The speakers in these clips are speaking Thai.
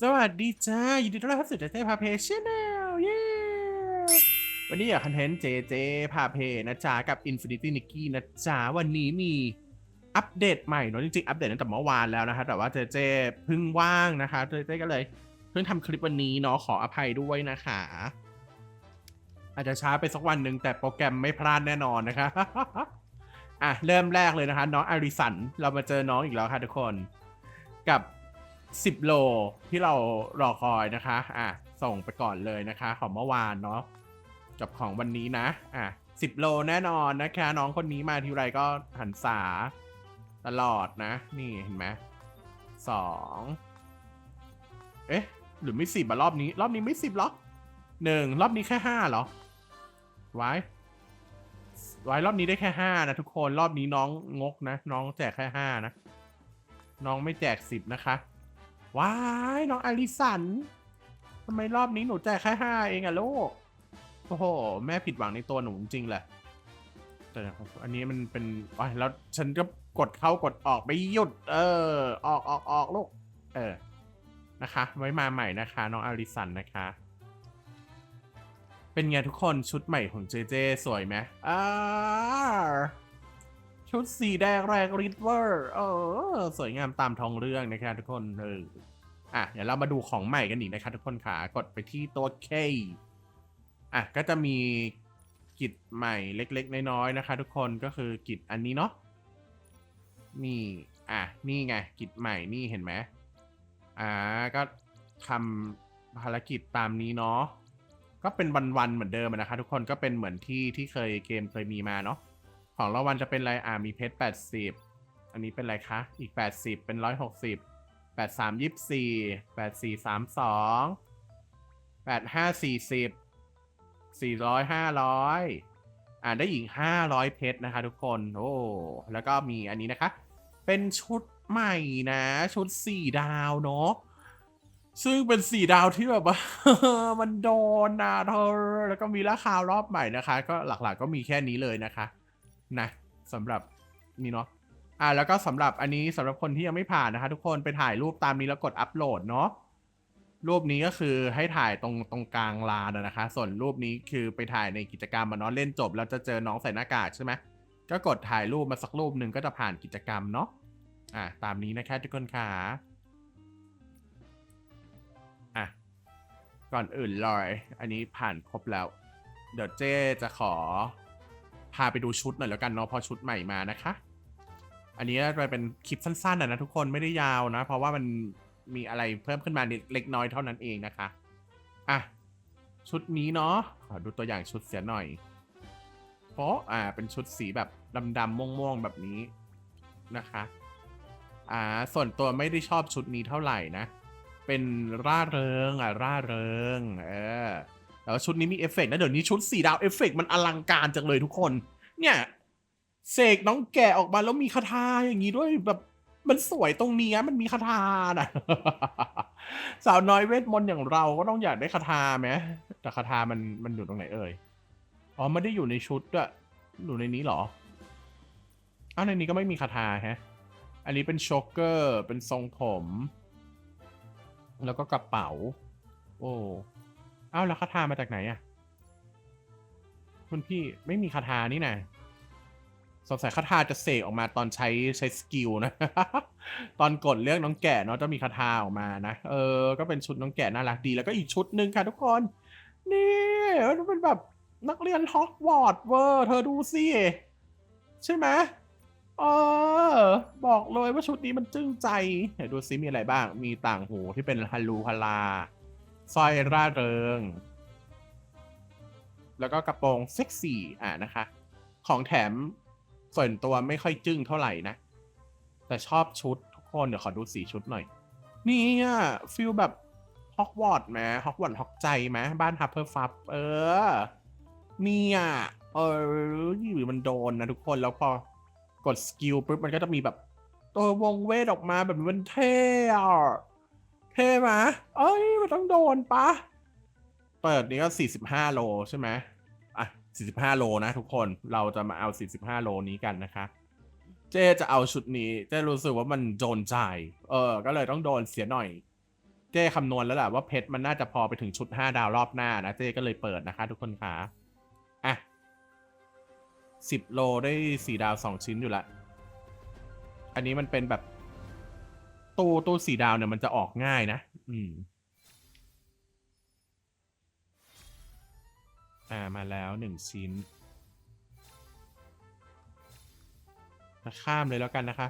สวัสดีจ้า ยินดีต้อนรับเข้าสู่เจเจพาเพชแนลเย้วันนี้อยากคอนเทนต์เจเจพาเพนะจ๊ะกับ Infinity Nikki นะจ๊ะวันนี้มีอัปเดตใหม่เนอะจริงๆ อัปเดตตั้งแต่เมื่อวานแล้วนะคะ แต่ว่าเจเจเพิ่งว่างนะคะเจเจก็เลยเพิ่งทำคลิปวันนี้เนาะขออภัยด้วยนะคะ อาจจะช้าไปสักวันหนึ่งแต่โปรแกรมไม่พลาดแน่นอนนะคะอะเริ่มแรกเลยนะคะ น้องอาริสันเรามาเจอน้องอีกแล้วค่ะทุกคนกับ 10 โลที่เรารอคอยนะคะ อะ ส่งไปก่อนเลยนะคะ ของเมื่อวานเนาะกับของวันนี้นะ อะ 10 โลแน่นอนนะคะ น้องคนนี้มาทีไรก็หันษาตลอดนะ นี่เห็นไหมสองเอ๊ะ หรือไม่สิบอะรอบนี้ รอบนี้ไม่สิบหรอหนึ่งรอบนี้แค่ห้าหรอ ไว้ ไว้รอบนี้ได้แค่ห้านะทุกคน รอบนี้น้องงกนะ น้องแจกแค่ห้านะ น้องไม่แจกสิบนะคะ ว้ายน้องอลิสันทำไมรอบนี้หนูแจกแค่ห้าเองอะลูกโอ้โห แม่ผิดหวังในตัวหนูจริงๆแหละ แต่อันนี้มันเป็นว้ายแล้วฉันก็กดเข้ากดออกไม่หยุด เออ ออกออกออกลูก เออ นะคะ ไว้มาใหม่นะคะ น้องอลิสันนะคะ เป็นไงทุกคนชุดใหม่ของเจเจสวยไหมอ่า ชุดสีแดงแรงริดเวอร์เออสวยงามตามท้องเรื่องนะคะทุกคนเอออะเดี๋ยวเรามาดูของใหม่กันอีกนะคะทุกคนค่ะกดไปที่ตัว K อะก็จะมีกิจใหม่เล็ก ๆ น้อยๆนะคะ ทุกคนก็คือกิจอันนี้เนาะนี่อะนี่ไงกิจใหม่นี่เห็นไหมอ่าก็ทำภารกิจตามนี้เนาะก็เป็นวันๆเหมือนเดิมนะคะ ทุกคนก็เป็นเหมือนที่ที่เคยเกมเคยมีมาเนาะ ของรางวัลจะเป็นอะไรอ่ามีเพชรแปดสิบอันนี้เป็นอะไรคะ อีกแปดสิบเป็นร้อยหกสิบแปดสามยี่สี่แปดสี่สามสองแปดห้าสี่สิบสี่ร้อยห้าร้อยอ่าได้อีกห้าร้อยเพชรนะคะทุกคน โอ้แล้วก็มีอันนี้นะคะ เป็นชุดใหม่นะ ชุดสี่ดาวเนาะซึ่งเป็นสี่ดาวที่แบบว่ามันโดนนะเธอแล้วก็มีราคารอบใหม่นะคะ ก็หลักๆก็มีแค่นี้เลยนะคะ นะสำหรับนี่เนาะอ่าแล้วก็สำหรับอันนี้สำหรับคนที่ยังไม่ผ่านนะคะ ทุกคนไปถ่ายรูปตามนี้แล้วกดอัปโหลดเนาะรูปนี้ก็คือให้ถ่ายตรงตรงกลางลานนะคะ ส่วนรูปนี้คือไปถ่ายในกิจกรรมมาเนาะเล่นจบ แล้วจะเจอน้องใส่หน้ากากใช่ไหมก็กดถ่ายรูปมาสักรูปหนึ่งก็จะผ่านกิจกรรมเนาะอ่าตามนี้นะคะทุกคนค่ะอะก่อนอื่นเลย อันนี้ผ่านครบแล้ว เดี๋ยวเจ๊จะขอ พาไปดูชุดหน่อยแล้วกันเนาะพอชุดใหม่มานะคะ อันนี้จะเป็นคลิปสั้นๆนะนะทุกคนไม่ได้ยาวนะ เพราะว่ามันมีอะไรเพิ่มขึ้นมาเล็กน้อยเท่านั้นเองนะคะอะชุดนี้เนาะขอดูตัวอย่างชุดเสียหน่อยเพราะอ่าเป็นชุดสีแบบดำๆม่วงๆแบบนี้นะคะอ่าส่วนตัวไม่ได้ชอบชุดนี้เท่าไหร่นะ เป็นร่าเริงอะร่าเริง เออ แต่ว่าชุดนี้มีเอฟเฟกต์นะเดี๋ยวนี้ชุดสีดาวเอฟเฟกต์มันอลังการจังเลยทุกคน เนี่ยเสกน้องแกะออกมาแล้วมีคาถาอย่างนี้ด้วยแบบมันสวยตรงเนี้ยมันมีคาถาน่ะสาวน้อยเวทมนต์อย่างเราก็ต้องอยากได้คาถาไหมแต่คาถามันมันอยู่ตรงไหนเอ่ยอ๋อไม่ได้อยู่ในชุดอะอยู่ในนี้เหรออ้าวในนี้ก็ไม่มีคาถาแฮะ อันนี้เป็นโชกเกอร์เป็นทรงผม แล้วก็กระเป๋า โอ้ อ้าวแล้วคาถามาจากไหนอะคุณพี่ไม่มีคาถานี่นะสงสัยคาถาจะเสกออกมาตอนใช้ใช้สกิลนะ ตอนกดเลือกน้องแก่เนาะจะมีคาถาออกมานะ เออ ก็เป็นชุดน้องแก่น่ารักดี แล้วก็อีกชุดหนึ่งค่ะทุกคน นี่มันเป็นแบบนักเรียนฮอกวอตส์เวอร์ เธอดูสิใช่ไหมเออ บอกเลยว่าชุดนี้มันจึ้งใจ เดี๋ยวดูซิมีอะไรบ้าง มีต่างหูที่เป็นฮัลลูฮาลา สร้อยร่าเริง แล้วก็กระโปรงเซ็กซี่อะนะคะ ของแถมส่วนตัวไม่ค่อยจึ้งเท่าไหร่นะ แต่ชอบชุดทุกคนเดี๋ยวขอดูสีชุดหน่อย นี่อะฟิลแบบฮอกวอตส์ไหมฮอกวอตส์ฮอกใจไหมบ้านฮับเพิร์ฟับ เออ นี่อะเออมันโดนนะทุกคนแล้วพอกดสกิลปุ๊บมันก็จะมีแบบ ตัววงเวทออกมาแบบมันเท่อะ เท่ไหมเอ้ยมันต้องโดนปะ เปิดนี้ก็45โลใช่ไหมอะ45โลนะทุกคน เราจะมาเอา45โลนี้กันนะคะ เจ๊จะเอาชุดนี้ เจ๊รู้สึกว่ามันโดนใจเออ ก็เลยต้องโดนเสียหน่อย เจเจ้คำนวณแล้วแหละว่าเพชรมันน่าจะพอไปถึงชุด5ดาวรอบหน้านะ เจก็เลยเปิดนะคะ ทุกคนค่ะอะสิบโลได้สี่ดาวสองชิ้นอยู่ละ อันนี้มันเป็นแบบ ตู้ตู้สีดาวเนี่ยมันจะออกง่ายนะ อืม อ่ามาแล้วหนึ่งชิ้นมาข้ามเลยแล้วกันนะคะ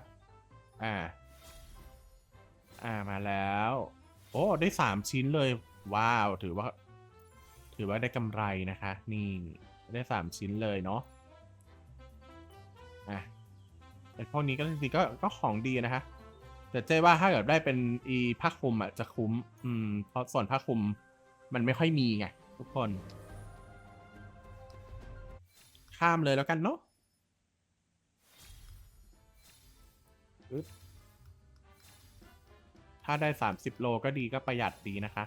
อ่า อ่ามาแล้ว โอ้ ได้สามชิ้นเลย ว้าว ถือว่า ถือว่าได้กำไรนะคะ นี่ได้สามชิ้นเลยเนาะ อะไอพวกนี้ก็จริงๆก็ก็ของดีนะคะ แต่เจ๊ว่าถ้าเกิดได้เป็นอีผ้าคลุมอะจะคุ้ม อืม เพราะส่วนผ้าคลุมมันไม่ค่อยมีไงทุกคน ข้ามเลยแล้วกันเนาะอึ๊บถ้าได้ 30 โลก็ดีก็ประหยัดดีนะคะ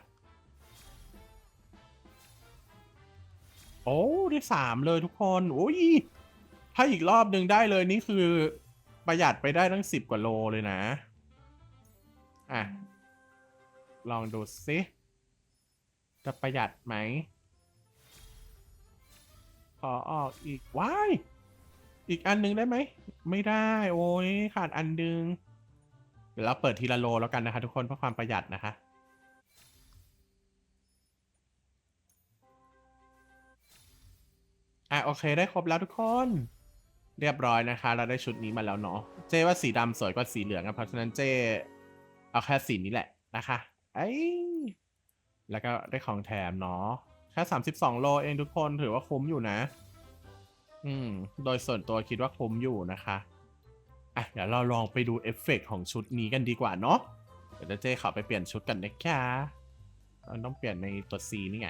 โอ้ ได้สามเลยทุกคน โอ้ย ถ้าอีกรอบหนึ่งได้เลยนี่คือประหยัดไปได้ตั้งสิบกว่าโลเลยนะ อะ ลองดูสิจะประหยัดไหม ขอออกอีกว้ายอีกอันหนึงได้ไหม ไม่ได้ โอ้ยขาดอันนึง เดี๋ยวเราเปิดทีละโลแล้วกันนะคะทุกคนเพื่อความประหยัดนะคะอะโอเคได้ครบแล้วทุกคน เรียบร้อยนะคะ เราได้ชุดนี้มาแล้วเนาะเจ้ว่าสีดำสวยกว่าสีเหลืองอะเพราะฉะนั้นเจ้ เอาแค่สีนี้แหละนะคะไอ้ยแล้วก็ได้ของแถมเนาะแค่32โลเองทุกคนถือว่าคุ้มอยู่นะ อืม โดยส่วนตัวคิดว่าคุ้มอยู่นะคะอะเดี๋ยวเราลองไปดูเอฟเฟกต์ของชุดนี้กันดีกว่าเนาะเดี๋ยวเจ๊ขอไปเปลี่ยนชุดกันนะคะเราต้องเปลี่ยนในตัว C นี่ไง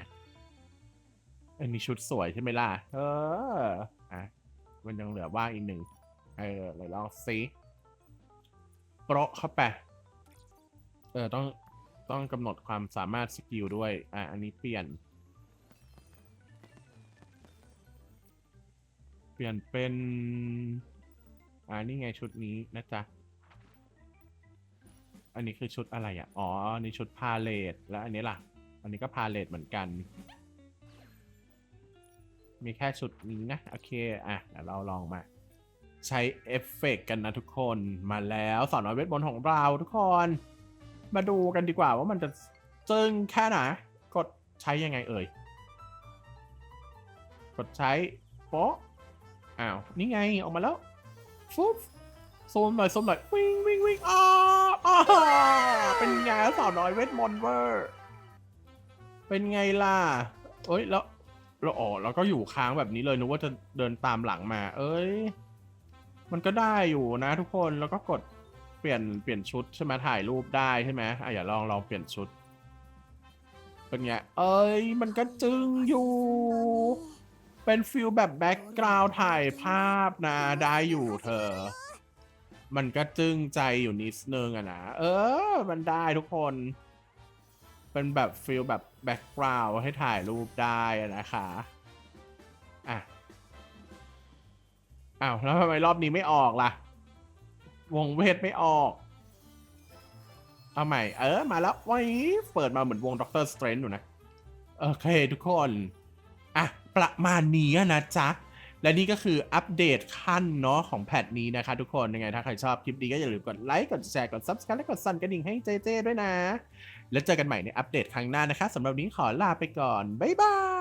อันนี้ชุดสวยใช่ไหมล่ะ เออ อะ มันยังเหลือว่างอีกหนึ่ง เออเลยลองซิโปะเข้าไป เออต้องต้องกำหนดความสามารถสกิลด้วย อะ อันนี้เปลี่ยน เปลี่ยนเป็น อ่านี่ไงชุดนี้นะจ๊ะ อันนี้คือชุดอะไรอะ อ๋อ อันนี้ชุดพาเลทแล้วอันนี้ล่ะ อันนี้ก็พาเลทเหมือนกัน มีแค่ชุดนี้นะ โอเค อะเดี๋ยวเราลองมาใช้เอฟเฟกต์กันนะทุกคนมาแล้วสาวน้อยเวทมนต์ของเราทุกคน มาดูกันดีกว่าว่ามันจะจึงแค่ไหนกดใช้ยังไงเอ่ย กดใช้โป๊ะอ้าว นี่ไงออกมาแล้วฟุ๊บซูมหน่อยซูมหน่อยวิ่งวิ่งวิ่งอ้าอ้าเป็นไงสาวน้อยเวทมนต์เวอร์ เป็นไงล่ะเอ้ยแล้วเราอ๋อแล้วก็อยู่ค้างแบบนี้เลยนึกว่าจะเดินตามหลังมา เอ้ย มันก็ได้อยู่นะทุกคนแล้วก็กด เปลี่ยนเปลี่ยนชุดใช่ไหมถ่ายรูปได้ใช่ไหมอะอย่าลองลองเปลี่ยนชุด เป็นไง เอ้ย มันก็จึงอยู่ เป็นฟิลแบบแบ็กกราวด์ถ่ายภาพนะ ได้อยู่เธอ มันก็จึงใจอยู่นิดนึงอะนะ เออ มันได้ทุกคน เป็นแบบฟิลแบบแบ็กกราวด์ให้ถ่ายรูปได้อะนะคะอะอ้าวแล้วทำไมรอบนี้ไม่ออกล่ะ วงเวทไม่ออก เอาใหม่ เออ มาแล้วว้ยเปิดมาเหมือนวงด็อกเตอร์สเตรนอยู่นะ โอเคทุกคน อะ ประมาณนี้นะจ๊ะ และนี่ก็คืออัปเดตขั้นเนาะของแพทนี้นะคะทุกคนยังไง ถ้าใครชอบคลิปนี้ก็อย่าลืมกดไลค์ กดแชร์ กด Subscribe และกดสั่นกระดิ่งให้เจเจด้วยนะ แล้วเจอกันใหม่ในอัปเดตครั้งหน้านะคะสำหรับนนี้ขอลาไปก่อน บ๊ายบาย